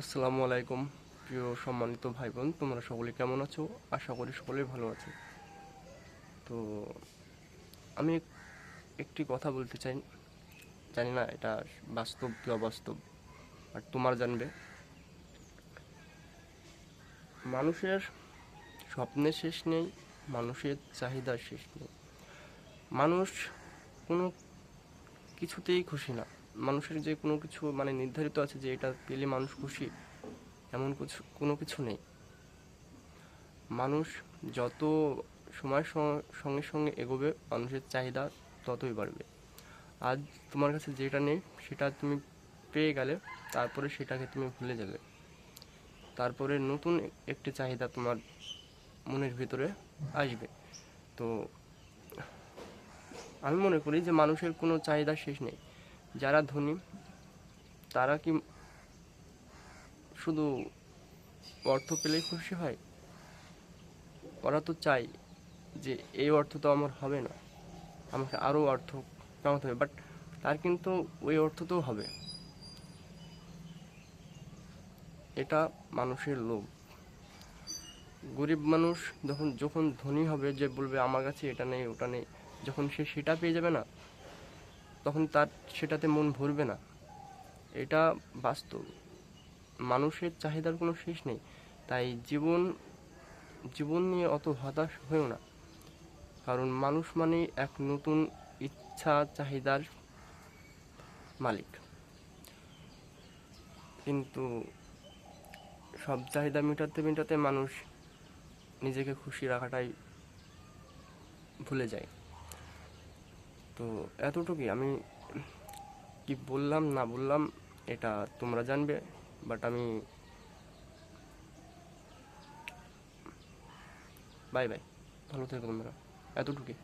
আসসালামু আলাইকুম, প্রিয় সম্মানিত ভাই বোন তোমরা সকলে কেমন আছো? আশা করি সকলেই ভালো আছো। তো আমি একটি কথা বলতে চাই। জানি না, এটা বাস্তব কি অবাস্তব, আর তোমার জানবে। মানুষের স্বপ্নের শেষ নেই, মানুষের চাহিদার শেষ নেই। মানুষ কোনো কিছুতেই খুশি না। মানুষের যে কোনো কিছু মানে নির্ধারিত আছে যে এটা পেলে মানুষ খুশি, এমন কিছু, কোনো কিছু নেই। মানুষ যত সময়ের সঙ্গে সঙ্গে এগোবে, মানুষের চাহিদা ততই বাড়বে। আজ তোমার কাছে যেটা নেই, সেটা তুমি পেয়ে গেলে, তারপরে সেটাকে তুমি ভুলে যাবে। তারপরে নতুন একটি চাহিদা তোমার মনের ভিতরে আসবে। তো আমি মনে করি যে মানুষের কোনো চাহিদা শেষ নেই। যারা ধনী, তারা কি শুধু অর্থ পেলেই খুশি হয়? ওরা তো চাই যে এই অর্থ তো আমার হবে না। আমাকে আরও অর্থ কামাতে হবে বাট তার কিন্তু ওই অর্থ তো হবে। এটা মানুষের লোভ। গরিব মানুষ যখন যখন ধনী হবে, যে বলবে, আমার কাছে এটা নেই, ওটা নেই। যখন সে সেটা পেয়ে যাবে না তখন তার সেটাতে মন ভরবে না। এটা বাস্তব। মানুষের চাহিদার কোনো শেষ নেই। তাই জীবন জীবন নিয়ে অত হতাশ হয়েও না। কারণ মানুষ মানে এক নতুন ইচ্ছা, চাহিদার মালিক। কিন্তু সব চাহিদা মেটাতে মেটাতে মানুষ নিজেকে খুশি রাখাটাই ভুলে যায়। তো এতটুকুই। আমি কি বললাম, না বললাম, এটা তোমরা জানবে বাট আমি বাই বাই ভালো থেকো তোমরা। এতটুকুই।